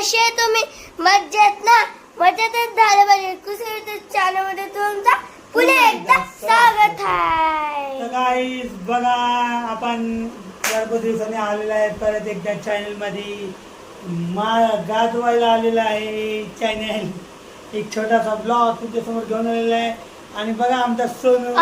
कसे तुम्ही मज्जेत ना? मजेतच झालं पाहिजे. कुसळ चॅनलमध्ये तुमचा पुन्हा एकदा स्वागत आहे. बघा आपण भरपूर दिवसांनी आलेला आहे. परत एकदा चॅनलमध्ये मा गाजवायला आलेला आहे. चॅनल एक छोटासा ब्लॉग तुमच्यासमोर घेऊन आलेला आहे. आणि बघा आमचा सोनू.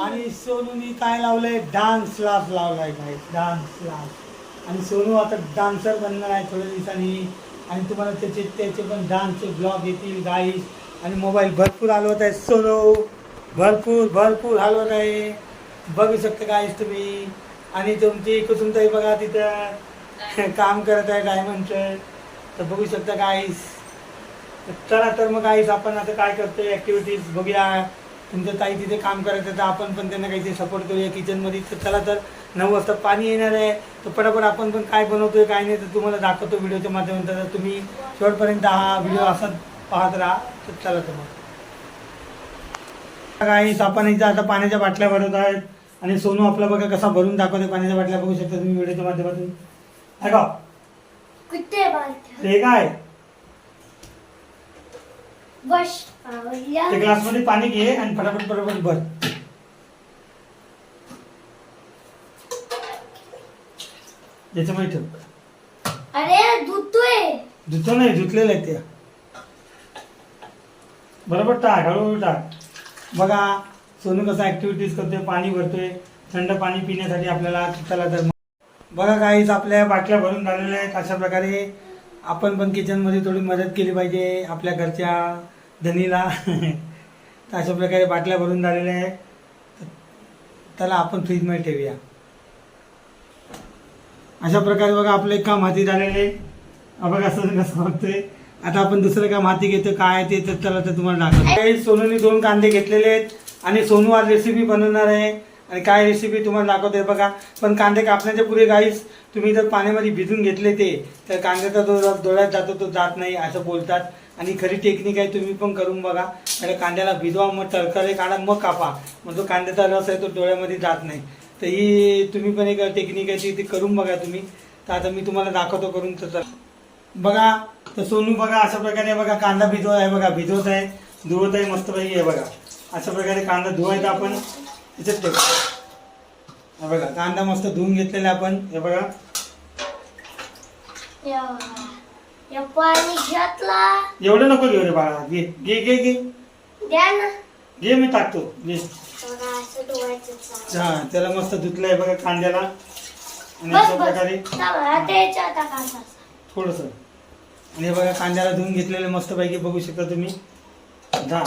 आणि सोनूनी काय लावलंय? डान्स क्लास लावलाय काय डान्स क्लास आणि सोनू आता डान्सर बनणार आहे थोड्या दिवसांनी. आणि तुम्हाला त्याचे त्याचे पण डान्सचे ब्लॉग येतील गाईस आणि मोबाईल भरपूर हलवत आहे सोनू. भरपूर भरपूर हलवत आहे. बघू शकता गाईस तुम्ही. आणि तुमची कुसुमताई बघा तिथं. काम करत आहे डायमंडचं तर बघू शकता गाईस चला तर मग गाईस आपण आता काय करतो ॲक्टिव्हिटीज बघूया. तुमच्या ताई तिथे काम करायचं तर आपण पण त्यांना काहीतरी सपोर्ट करूया किचनमध्ये तर चला तर नऊ वाजता पाणी येणार आहे. तर पटापट आपण पण काय बनवतोय काय नाही तर तुम्हाला दाखवतो व्हिडिओच्या माध्यमातून. तर तुम्ही शेवटपर्यंत हा व्हिडिओ असाच पाहत राहा. तर चला तर मग. आपण इथं आता पाण्याच्या बाटल्या भरत आहेत. आणि सोनू आपला बघा कसा भरून दाखवते पाण्याच्या बाटल्या. बघू शकता तुम्ही व्हिडिओच्या माध्यमातून. ऐका ते काय? आवडल्या त्या ग्लासमध्ये पाणी घे आणि फटाफट फटाफट भर. याच्यामध्ये ठेव. अरे धुतोय. धुतो नाही धुतलेलं आहे त्या बरोबर टाक हळूहळू टाक. बघा सोनू कसा ऍक्टिव्हिटीज करतोय पाणी भरतोय. थंड पाणी पिण्यासाठी आपल्याला चला तर बघा काहीच आपल्या बाटल्या भरून झालेल्या आहेत. अशा प्रकारे आपण पण किचनमध्ये थोडी मदत केली पाहिजे आपल्या घरच्या धनीला. तर अशा प्रकारे बाटल्या भरून झालेल्या आहेत. त्याला आपण फ्रीजमध्ये ठेवूया. अशा प्रकारे बघा आपलं एक काम हाती झालेलं आहे. बघा असं कसं बघतोय आता आपण दुसरं काम हाती घेतो काय ते तर त्याला तर तुम्हाला दाखवतो. सोनूने दोन कांदे घेतलेले आहेत आणि सोनू आज रेसिपी बनवणार आहे. आणि काय रेसिपी तुम्हाला दाखवते बघा. पण कांदे कापण्याच्या पुढे गाईस तुम्ही जर पाण्यामध्ये भिजून घेतले ते तर कांद्याचा जो डोळ्यात जातो तो जात नाही असं बोलतात. आणि खरी टेक्निक आहे तुम्ही पण करून बघा. आणि कांद्याला भिजवा मग टरकरे काढा मग कापा. मग जो कांद्याचा रस आहे तो डोळ्यामध्ये जात नाही. तर ही तुम्ही पण एक टेक्निक आहे ती ती करून बघा तुम्ही. तर आता मी तुम्हाला दाखवतो करून तर बघा तर सोनू बघा अशा प्रकारे बघा कांदा भिजवत आहे बघा भिजवत आहे धुवत आहे मस्तपैकी आहे बघा. अशा प्रकारे कांदा धुवायचा आपण याच्यात ठेव. बघा कांदा मस्त धुवून घेतलेला आपण हे बघा. या या पाणी घेतला. एवढं नको घेऊ रे बाळा. घे घे घे घे. द्या ना. घे मी टाकतो. घे. बघा असं धुवायचं चालेल. हा त्याला मस्त धुतलंय बघा कांद्याला. आणि बस अशा बस. प्रकारे आता. थोडस. आणि हे बघा कांद्याला धुवून घेतलेलं मस्त पैकी बघू शकता तुम्ही. दहा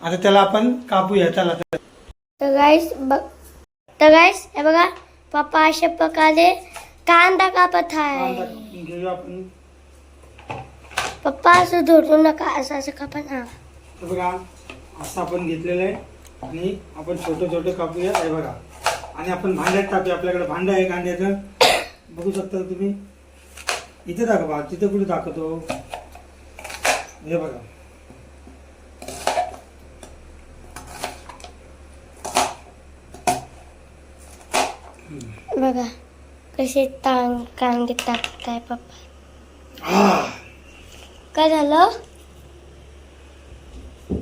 आता त्याला आपण कापूया. चला तर. गाईस बघ तर गाईस हे बघा पप्पा अशा प्रकारे कांदा कापत आहे. घेऊया आपण. पप्पा असं धोटू नका असं असं कापा ना हे बघा असं आपण घेतलेलं आहे आणि आपण छोटं छोटं कापूया. हे बघा. आणि आपण भांड्यात टाकूया. आपल्याकडे भांडं आहे कांद्याचं. बघू शकता तुम्ही. इथे दाखवा. तिथे कुठे दाखवतो? हे बघा. बघा. कसे तांग कांदे टाकताय पप्पा? काय झालं?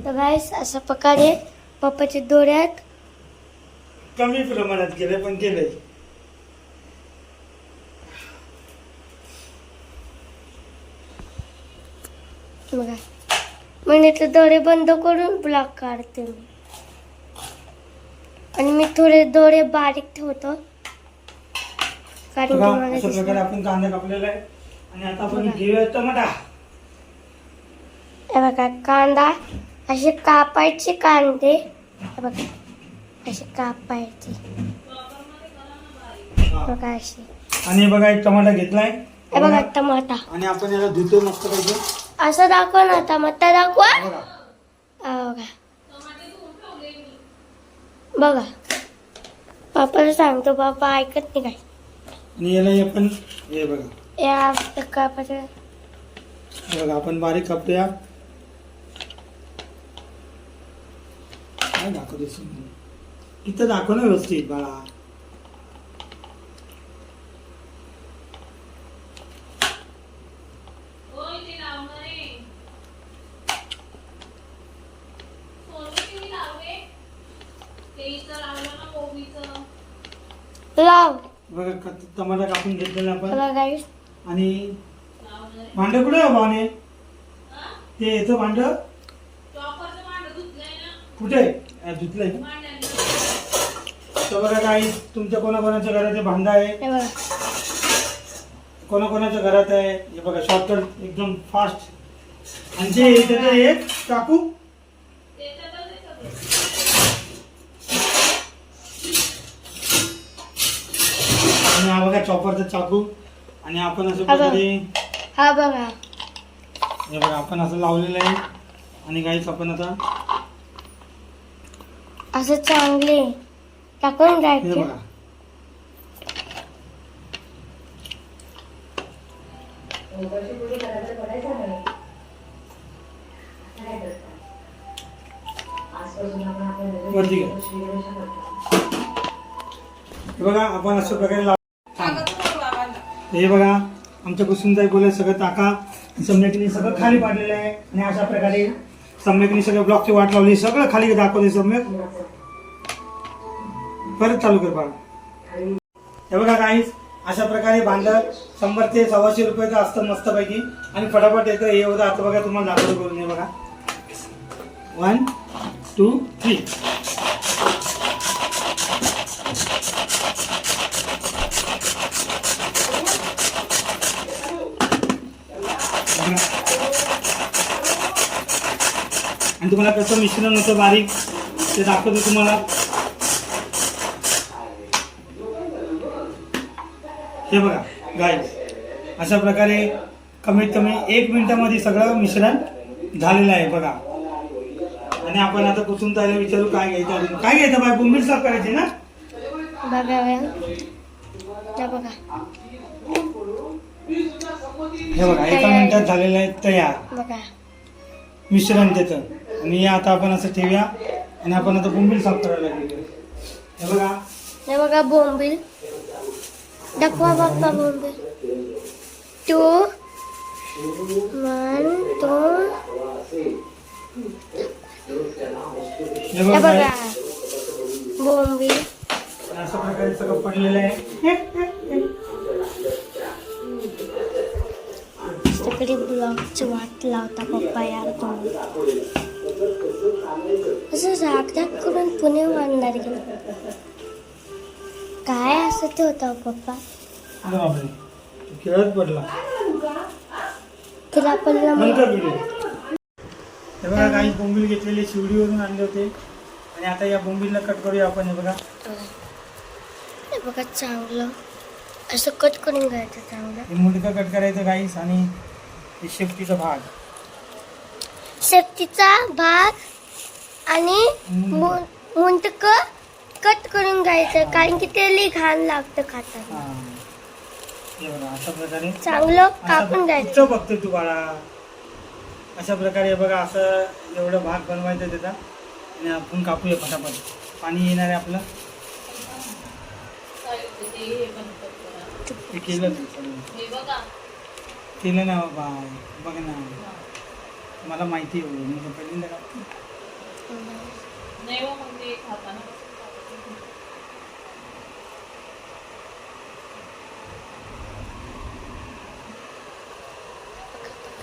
तर गाईस अशा प्रकारे पप्पाच्या डोळ्यात कमी प्रमाणात केलंय पण केलंय बघा. म्हणजे ते डोळे बंद करून ब्लॉक काढते मी. आणि मी थोडे डोळे बारीक ठेवतो. बघा मला अशा दिसणार. प्रकारे आपण कांदा कापलेला आहे. आणि आता आपण बघा. घेऊया टमाटा. हे बघा कांदा असे कापायचे कांदे. हे बघा असे कापायचे. बघा असे. आणि बघा एक टमाटा घेतलाय. हे बघा टमाटा. आणि आपण याला धुतो मस्त पाहिजे असं दाखवा ना टमाटा दाखवा. बघा. हा बघा. बघा. पापाला सांगतो पापा ऐकत नाही काय. आणि याला हे आपण हे बघा. या कापाच्या हे बघा आपण बारीक कापतोया काय दाखवते इथं दाखव ना व्यवस्थित बाळा. बघा टमाटा कापून घेतलेला आपण. बघा गाईस आणि भांड कुठे आहे भावने? ते याचं भांड? कुठे? आहे? धुतलंय. तर बघा काही तुमच्या कोणाकोणाच्या घरात भांड आहे? हे बघा. कोणाकोणाच्या घरात आहे? हे बघा शॉर्टकट एकदम फास्ट आणि जे त्याचं एक चाकू आणि हा बघा चॉपरचा चाकू. आणि आपण असं हा बघ. हा बघा. हे बघा आपण असं लावलेलं आहे. आणि काहीच आपण आता असं चांगले. टाकून हे बघा. वरती घ्या. हे बघा आपण अशा प्रकारे लाव. हे बघा आमच्या कुसुमताई बोलत सगळं टाका. सम्यकने सगळं खाली पाडलेलं आहे. आणि अशा प्रकारे सम्यकने सगळं ब्लॉकची वाट लावली सगळं खाली दाखवते सम्यक. परत चालू कर बघा हे बघा काहीच अशा प्रकारे भांडं शंभर ते सव्वाशे रुपयाचं असतं मस्तपैकी. आणि फटाफट येतं हे होतं आता बघा तुम्हाला दाखवलं करून हे बघा. वन टू थ्री आणि तुम्हाला कसं मिश्रण होतं बारीक ते दाखवतो तुम्हाला. हे बघा गाय अशा प्रकारे कमीत कमी एक मिनिटामध्ये सगळं मिश्रण झालेलं आहे बघा. आणि आपण आता कुठून त्याला विचारू काय घ्यायचं अजून. काय घ्यायचं बाय बोंबील साफ करायची ना? बघा बघा. हे बघा बघा एका मिनिटात झालेलं आहे तयार. बघा. मिश्रण त्याचं आणि हे आता आपण असं ठेवूया. आणि आपण आता बोंबील साफ करायला हे बघा. हे बघा बोंबील. दाखवा बाप्पा बोंबील. टू वन हे हे बघा. बघा. बोंबील. अशा प्रकारे सगळं पडलेलं आहे. ब्लॉकची वाट लावता पप्पा यार तुम्ही. असं झाक करून पुणे बांधणार गेलं. काय असं ते होतं पप्पा? अरे बापरे खेळत पडला. तिला पडलं मग नंतर व्हिडिओ हे बघा काही बोंबील घेतलेले शिवडीवरून आणले होते. आणि आता या बोंबीलला कट करूया आपण हे बघा. हे बघा चांगलं. असं कट करून घ्यायचं चांगलं. हे मुंडकं कट करायचं गाईस आणि हे शेपटीचा भाग. शेपटीचा भाग आणि मुंटक कट करून घ्यायचं कारण की ते लई घाण लागतं खाताना. हा. हे बघा अशा प्रकारे चांगलं कापून घ्यायचं. इथं बघतोय तू बाळा. अशा प्रकारे बघा असं एवढं भाग बनवायचं त्याचा. आणि आपण कापूया फटाफट पाणी येणार आहे आपलं. केलं तू सगळं. केलं ना बाबा बघ ना. मला माहिती आहे मी तर पहिल्यांदा कापतो.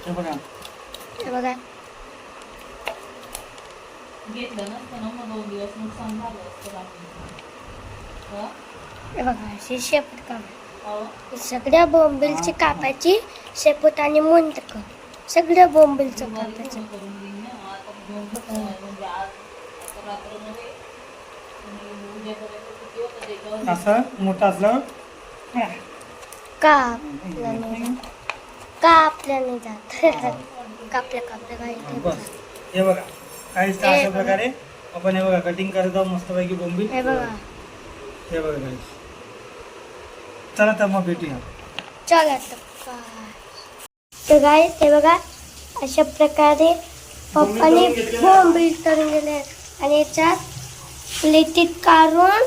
हे बघा. हे बघा. घेतलं नसतं ना मग दोन दिवस नुकसान झालं असतं बाकी. हे? बघा अशी शेपूट हो सगळ्या बोंबिलची कापायची शेपूट आणि मुंटक सगळ्या बोंबिलचं कापायचं. असं मोठं असलं कापल्या नाही जात. कापल्या नाही जात कापल्या कापल्या काही बस. हे बघा. काहीच अशा बघा. प्रकारे? आपण हे बघा कटिंग करत आहोत मस्तपैकी बोंबील. हे बघा. हे बघा. चला तर मग भेटूया. चला तर. काय ते बघा अशा प्रकारे पप्पाने बोंबील तळून दिले आणि याच्यात प्लेटीत काढून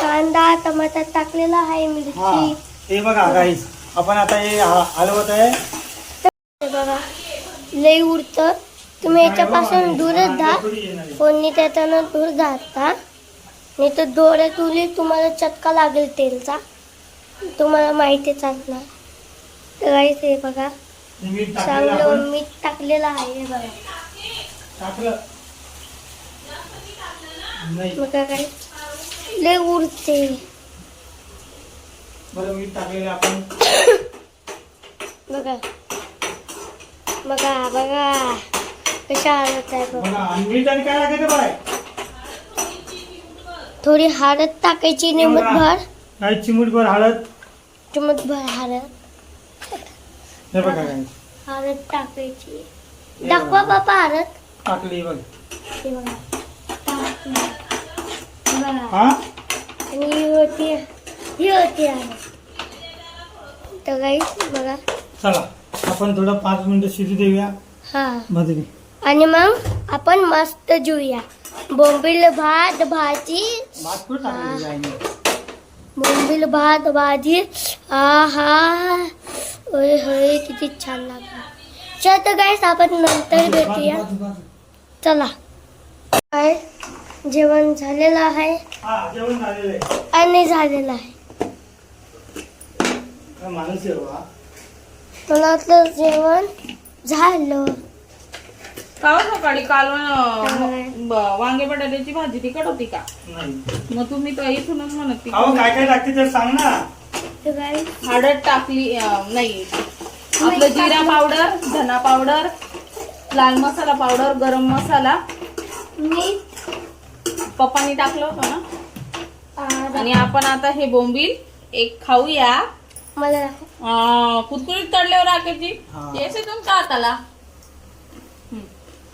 कांदा टमाटर टाकलेला आहे हा मिरची. हे बघा गाईस आपण आता हे हलवत आहे. बघा लई उडतं. तुम्ही याच्यापासून दूरच जा. फोडणी देताना दूर जाता नाही तर डोळ्यात उली तुम्हाला चटका लागेल तेलचा. तुम्हाला माहितीच असणार तर गाईस हे बघा चांगलं मीठ टाकलेलं आहे हे बघा. बघा काय लय उरते बघा. बघा बघा. कशा हळद आहे बघा. थोडी हळद टाकायची निमतभर काही चिमूटभर हळद. चिमटभर हळद. हे बघा काय हळद टाकायची. दाखवा बाबा हळद. टाकली बघ हे बघा. टाकली. बघा. हा? आणि ही होती ही होती हळद. तर काही बघा. चला आपण थोडं पाच मिनिटं शिजू देऊया. हा. आणि मग आपण मस्त जेऊया. बोंबील भात भाजी. भात कुठं टाकली तुझ्या आईने? बोंबील भात भाजी आ हा होय होय किती छान लागला. चल तर गाईस आपण नंतर भेटूया. चला. काय जेवण झालेलं आहे. हा आणि झालेलं आहे. हा. मला वाटलं जेवण झालं. का हो सकाळी काल? वांगे बटाट्याची भाजी तिखट होती का? नाही. मग तुम्ही तर इथूनच म्हणत ती अहो काय काय टाकते तर सांग ना. तर हळद टाकली अं, नाही. आपलं जिरा पावडर धना पावडर लाल मसाला पावडर गरम मसाला. मी पप्पानी टाकलं होतं ना? आणि आपण आता हे बोंबील एक खाऊया. मला दाखव. अं, कुरकुरीत तळल्यावर राखेची. हा. येसे तुमच्या हाताला.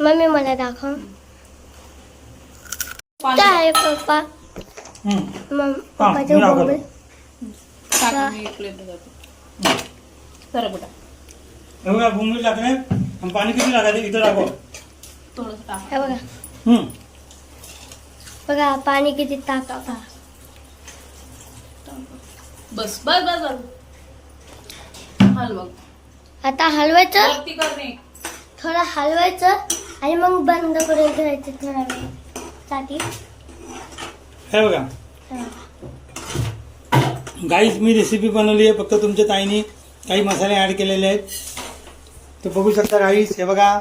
मम्मी मला दाखव. पाणी काय आहे पप्पा? हम्म. मग पप्पाचे मी दाखवतो. बोंबील टाका, मी plate मध्ये जाते. सरक बेटा बघा बोंबील टाकले आणि पाणी किती टाकायचं इथं टाकव थोडस टाक. हे बघा. हम्म. बघा पाणी किती टाका बस बस बस बस. हल मग. आता हलवायचं? वरती थोडं हलवायचं आणि मग बंद करून ठेवायचं थोडा वेळसाठी हे बघा. गाईच मी रेसिपी बनवली आहे. फक्त तुमच्या ताईने काही मसाले ॲड केलेले आहेत. तर बघू शकता गाईस हे बघा.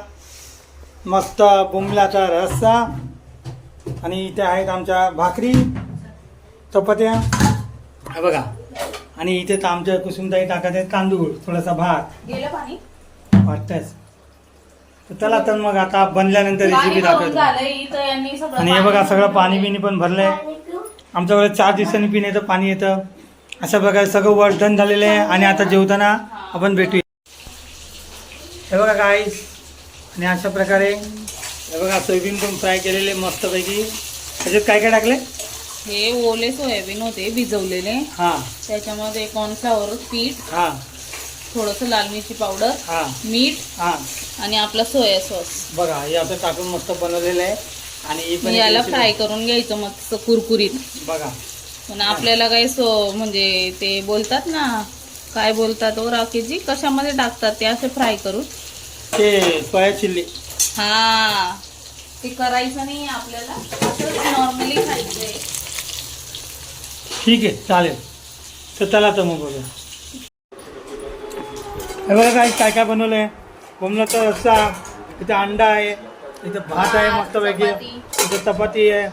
मस्त बोंबलाचा रस्सा. आणि इथे आहेत आमच्या भाकरी चपात्या. हे बघा. आणि इथे तर आमच्या कुसुमताई टाकत आहेत तांदूळ थोडासा भात. गेलं पाणी? वाटतंच. तर चला तर मग आता बनल्यानंतर रेसिपी दाखवतो. झालंय इथं यांनी सगळं आणि हे बघा सगळं पाणी. बिणी पण भरलंय. आमच्याकडे चार दिवसांनी पिण्याचं पाणी येतं. अशा प्रकारे सगळं वर्क डन झालेलं आहे आणि आता जेवताना आपण भेटूया. हे बघा गाईस आणि अशा प्रकारे हे बघा सोयाबीन पण फ्राय केलेले मस्तपैकी. त्याच्यात काय काय टाकले? हे ओले सोयाबीन होते भिजवलेले. हां. त्याच्यामध्ये कॉर्नफ्लॉवर पीठ हां. थोडस लाल मिरची पावडर हां. मीठ हां. आणि आपला सोया सॉस. बघा हे असं टाकून मस्त बनवलेलं आहे. आणि पण याला फ्राय करून घ्यायचं मस्त कुरकुरीत. बघा. पण आपल्याला काही सो म्हणजे ते बोलतात ना काय बोलतात ओ राकेशजी कशामध्ये टाकतात ते असे फ्राय करून. ते सोया चिल्ली. हा. ते करायचं नाही आपल्याला. नॉर्मली खायचंय. ठीक आहे चालेल. तर चला तर मग बघा हे बघा काय काय काय बनवलं आहे बोमलाचा रस्सा इथे अंडा आहे इथे भात आहे मस्तपैकी इथे चपाती आहे.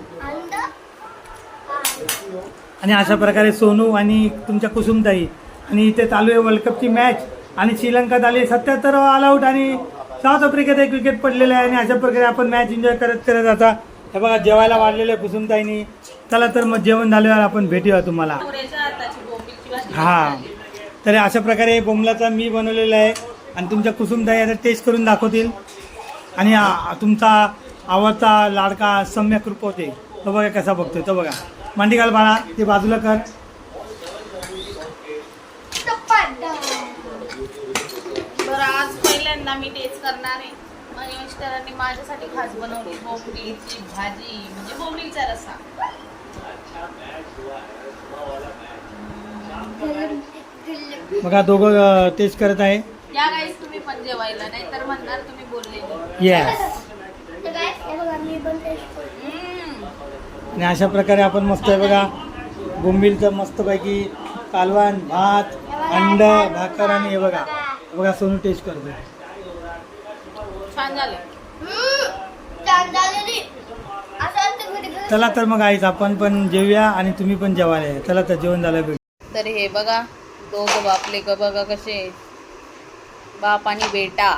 आणि अशा प्रकारे सोनू आणि तुमच्या कुसुमताई. आणि इथे चालू आहे वर्ल्ड कपची मॅच आणि श्रीलंकात आली सत्याहत्तर ऑल आऊट आणि साऊथ आफ्रिकेत एक विकेट पडलेलं आहे. आणि अशा प्रकारे आपण मॅच एन्जॉय करत करत आता हे बघा जेवायला वाढलेलं आहे कुसुमताईनी. चला तर मग जेवण झाल्यावर आपण भेटूया तुम्हाला. हा. तर अशा प्रकारे बोंबलाचा मी बनवलेला आहे. आणि तुमच्या कुसुमताई आता टेस्ट करून दाखवतील. आणि तुमचा आवडता लाडका सम्यक रूप होते. तो बघा कसा बघतोय तो बघा. मांडी घाल बाळा ते बाजूला कर. टपाटा. बरं आज पहिल्यांदा मी टेस्ट करणार आहे. माझ्या मिस्टरांनी माझ्यासाठी खास बनवली बोंबीलची भाजी. म्हणजे रस्सा. बघा दोघं टेस्ट करत आहे. या गाईस तुम्ही पण जेवायला नाही तर म्हणणार तुम्ही बोलले नाही. येस. आणि अशा प्रकारे आपण मस्त आहे बघा बोंबीलचं मस्तपैकी कालवण भात अंड भाकर आणि हे बघा. बघा. सोनू टेस्ट करतो छान झालं. चला तर मग आईच आपण पण जेवूया आणि तुम्ही पण जेवायला. चला तर जेवण झालं भेट. तर हे बघा दोघं बापले ग बघा कसे बाप आणि बेटा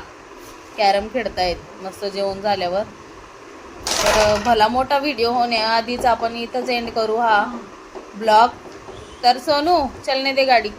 कॅरम खेळतायत मस्त जेवण झाल्यावर. तर भला मोठा व्हिडिओ होण्याआधीच आपण इथंच एंड करू हा ब्लॉग. तर सोनू चलने दे गाडी.